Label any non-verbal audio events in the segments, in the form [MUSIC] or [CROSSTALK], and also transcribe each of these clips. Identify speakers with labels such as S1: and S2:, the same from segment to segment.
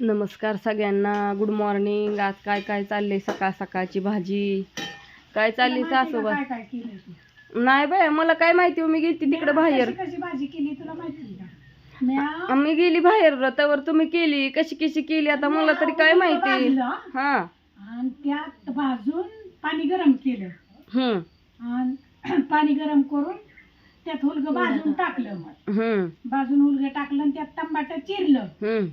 S1: नमस्कार सगळ्यांना. Good morning आज काय काय चाललंय सकाळ सकाळची भाजी? काय चालली सासूबा नाही बाय मला काय माहिती हो, मी गेली तिकडे बाहेर. आम्ही गेली बाहेर त्यावर तुम्ही केली कशी कशी केली? आता मला तरी काय माहिती? हा.
S2: आणि त्यात भाजून पाणी गरम केलं.
S1: हम्म.
S2: आणि [CLEARS THROAT] पाणी गरम करून त्यात हुलगं भाजून टाकलं मग.
S1: हम्म.
S2: भाजून हुलगं टाकलं आणि त्यात टमाटर चिरलं.
S1: हम्म.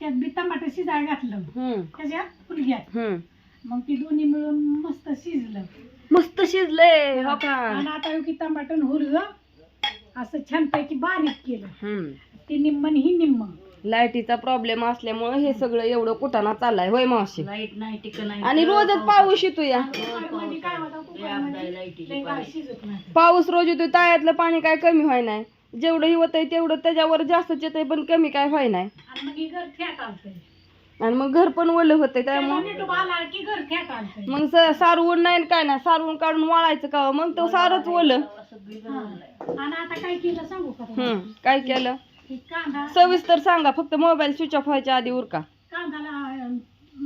S2: त्यात बी टमाटर शिजायला घातलं.
S1: हम्म.
S2: त्याच्यात हुलग्यात
S1: हम्म.
S2: मग ती दोन्ही मिळून मस्त शिजलं.
S1: मस्त शिजलंय हो. का?
S2: आणि आता हो की टमाटर हुलग असं छानपैकी बारीक केलं.
S1: हम्म.
S2: ते निम्म आणि ही निम्म.
S1: लाईटीचा प्रॉब्लेम असल्यामुळे हे सगळं एवढं कुटाणा चाललाय होय मावशी?
S2: लाइट नाही टिक नाही.
S1: आणि रोजच पाऊस येतो या.
S2: कुकरमध्ये काय होतं कुकरमध्ये? लय गाळ शिजत नाही.
S1: पाऊस रोज येतो तायातलं पाणी काय कमी व्हाय नाही जेवढं हिवत आहे तेवढं त्याच्यावर जास्तच येतंय पण कमी काय व्हाय नाही.
S2: आणि मग ही घर थ्याट आलतंय
S1: आणि मग घर पण ओलं होतंय
S2: त्याला
S1: त्यामुळे.
S2: नीट आला की घर थ्याट आलतंय
S1: मग स- सारवून नाही आणि काय नाही सारवून काढून वाळायचं का? मग तो सारच ओलं.
S2: हा. आणि आता काय केलं सांगू का तुला?
S1: हम्म काय केलं?
S2: हे कांदा
S1: सविस्तर सांगा फक्त मोबाईल स्विच ऑफ व्हायच्या आधी उरका.
S2: कांदाला अं,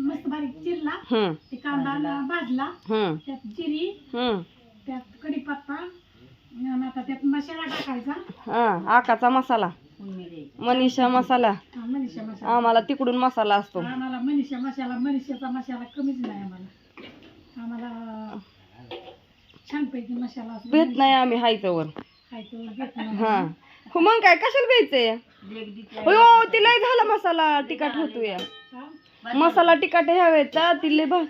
S2: मस्त बारीक चिरला.
S1: हम्म.
S2: ते कांदा भाजला.
S1: हम्म.
S2: त्यात जिरी.
S1: हम्म.
S2: त्यात कढीपत्ता. आणि आता त्यात मसाला टाकायचा.
S1: हा आकाचा मसाला. मनीषा मसाला.
S2: हा, मनीषा मसाला.
S1: आम्हाला तिकडून मसाला असतो.
S2: आम्हाला मनीषा मसाला मनीषाचा मसाला कमीच नाही आम्हाला. आम्हाला छानपैकी मसाला असतो.
S1: भेट नाही आम्ही हायच्यावर
S2: घेत नाही.
S1: हा. हो मग काय कशाला घ्यायचंय हो ती लय झाला मसाला तिखट होतो या
S2: हा?
S1: मसाला तिखट ह्यावेचा ती लय भा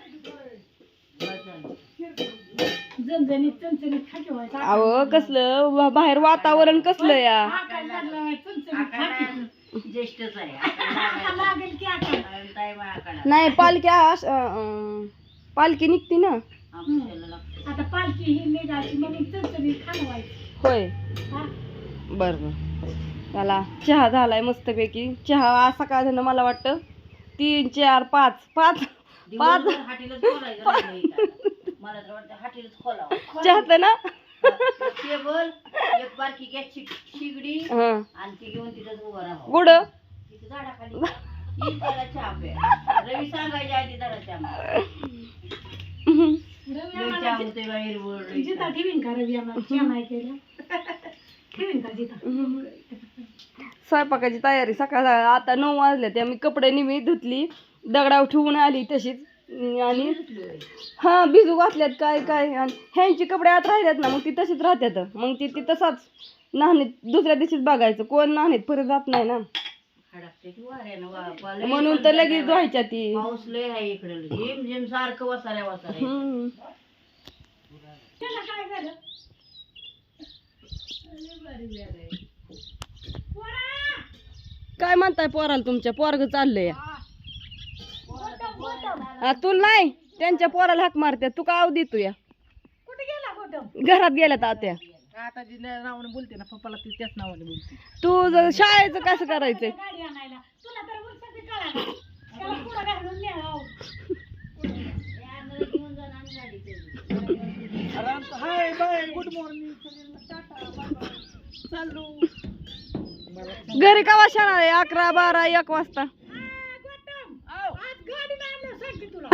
S2: झणझणीत चणचणीत खा ठेवायचा
S1: अहो कसलं? वा- बाहेर वातावरण कसलं या?
S2: आकार लागला बाई, चणचणीत खा की. आता? लागेल की आकार
S1: नाही पालखी अश- अं, पालखी निघती ना.
S2: आता पालखी ही निघाली म्हणून चणचणीत खाणवायची
S1: होय.
S2: हा?
S1: बर बर. त्याला चहा झालाय मस्तपैकी. चहा आज सकाळ झालं मला वाटतं? तीन चार पाच. पाच. पाच. [LAUGHS] चहात ना?
S3: टेबल एक बारकी गॅसची शिगडी
S1: हं.
S3: आणि ती घेऊन तिथंच उभं राहावं.
S1: गुड
S3: तिथं झाडाखाली. रवी सांगायच्या आधी जरा चहा मार.
S2: रवी
S3: लय
S2: आम्हाला
S3: चहा
S2: जि-
S3: होतोय बाहेर वर लय
S2: जिता
S3: चहा.
S2: ठेवीन का रवी आम्हाला? [LAUGHS] चहा नाही केलं. ठेवीन का जिता
S1: स्वयंपाकाची तयारी सकाळ आता नऊ वाजल्या त्या मी कपडे निमी धुतली दगडावर ठेवून आली तशीच. आणि हा भिजू घातल्यात काय काय आणि ह्यांची कपडे आत राहिल्यात ना मग ती तशीच राहत्यात. मग ती ती तसाच नाहनीत दुसऱ्या दिवशीच बघायचं. कोण नाहनीत परत जात नाही ना. म्हणून तर लगेच धुवायच्या ती.
S3: पाऊस लय आहे इकडे. झिम झिम सारखं वसाऱ्या वसाऱ्या
S1: हम्म.
S2: काय
S1: म्हणताय पोराला तुमच्या? पोरग चाललंय. हा, तुला नाही. त्यांच्या पोराला हाक मारत्या तू का आव देतो या.
S2: कुठे गेला गोटम
S1: घरात गेल्यात आत्या
S2: आता जी नावाने बोलते ना पप्पाला ती त्याच नावाने बोलते.
S1: तू जर शाळेचं कसं करायचंय?
S2: गाडी आणायला. तुला तर वर्षाची कळा नाही. त्याला पुढं घालून न्यावं.
S1: घरी कवा शाळा आहे? अकरा बारा एक वाजता
S2: आ, गोटम, आज गाडी नाही आणलं सांगते तुला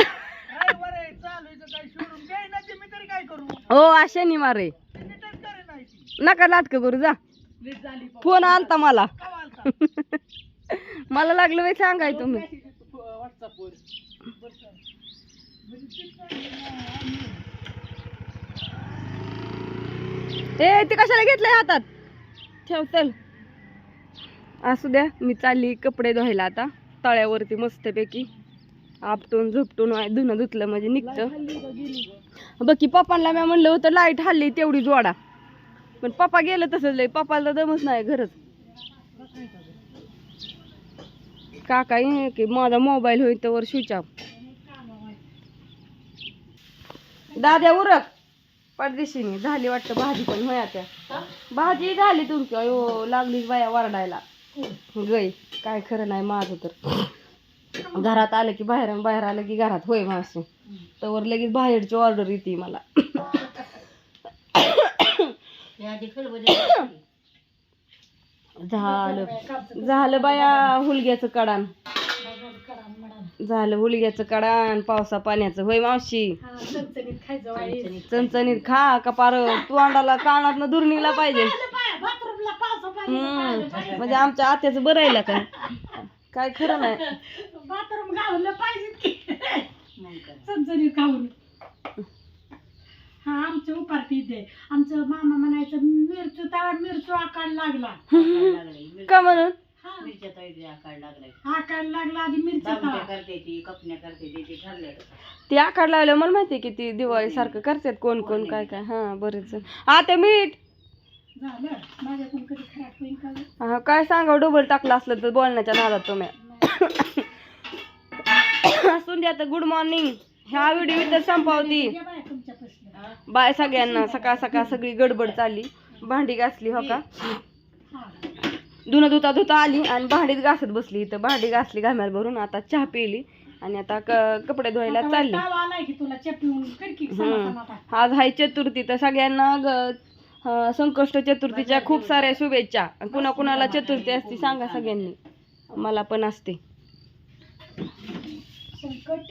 S1: हो आज शनिवार आहे नका नाटक करू जा. फोन आलता मला. [LAUGHS] मला लागलं बाई सांगाय तुम्ही. ए ते कशाला घेतलंय हातात? ठेव चल. असू द्या मी चालली कपडे धुवायला आता. तळ्यावरती मस्तपैकी. आपटून झोपटून धुणं धुतलं म्हणजे निघतं. बघ की पप्पांना मी म्हणलं होतं लाइट हल्ली तेवढी जोडा. पण पप्पा गेलं तसंच लय. पप्पाला तर दमच नाही घरच. काका की माझा मोबाईल होईल तर स्विच ऑफ दाद्या उरक. परदेशीने झाली वाटतं भाजी पण होया त्या. भाजी झाली तुमची. अयो लागली बाया वरडायला. गई काय खरं नाही माझं तर. घरात आलं की बाहेर बाहेर आलं की घरात होय मावशी. तर लगेच बाहेरची ऑर्डर येते मला. झालं. झालं बाया हुलग्याचं कडान झालं हुलग्याचं कडान पावसा पाण्याचं. होय मावशी?
S2: चणचणीत
S1: खा का पार? तोंडाला कानात दूर पाहिजे. हम्म. म्हणजे आमच्या आत्याचं बरं आहे काय काय खरं नाही.
S2: बाथरूम गावलं पाहिजे. चणचणीत खाऊन हा आमचं उपारती दे आमचं मामा म्हणायचं मिरचू तवा मिरचू आकाड लागला.
S1: का म्हणून?
S2: हा.
S3: मिरच्या आकाड लागलाय.
S2: आकाड लागला आधी मिरच्या
S3: दामट्या
S2: तवा
S3: करते ती कपण्या करते ती ते ठरले
S1: ते आखाड लावलं मला माहितीये की ती दिवाळी सारखं करतात कोण कोण काय काय. हा बरेच जण आता मीठ.
S2: झालं. माझ्याकडून कधी खराब होईल का गं?
S1: हा, काय सांगा डबल टाकलं असलं तर बोलण्याच्या नादात तुम्ही. द्या आता गुड मॉर्निंग ह्या व्हिडिओ इथं संपावती.
S2: बाया
S1: सगळ्यांना. सकाळ सकाळ सगळी गडबड चालली. भांडी घासली हो का? धुणं धुता धुता आली आणि भांडीत घासत बसली इथं. भांडी घासली घाम्यात भरून आता चहा पिली आणि आता क- कपडे धुवायला चालली. आज हाय चतुर्थी तर सगळ्यांना संकष्ट चतुर्थीच्या खूप साऱ्या शुभेच्छा. कुणा कुणाला चतुर्थी असती सांगा सगळ्यांनी. मला पण असते.
S2: చెక్కటి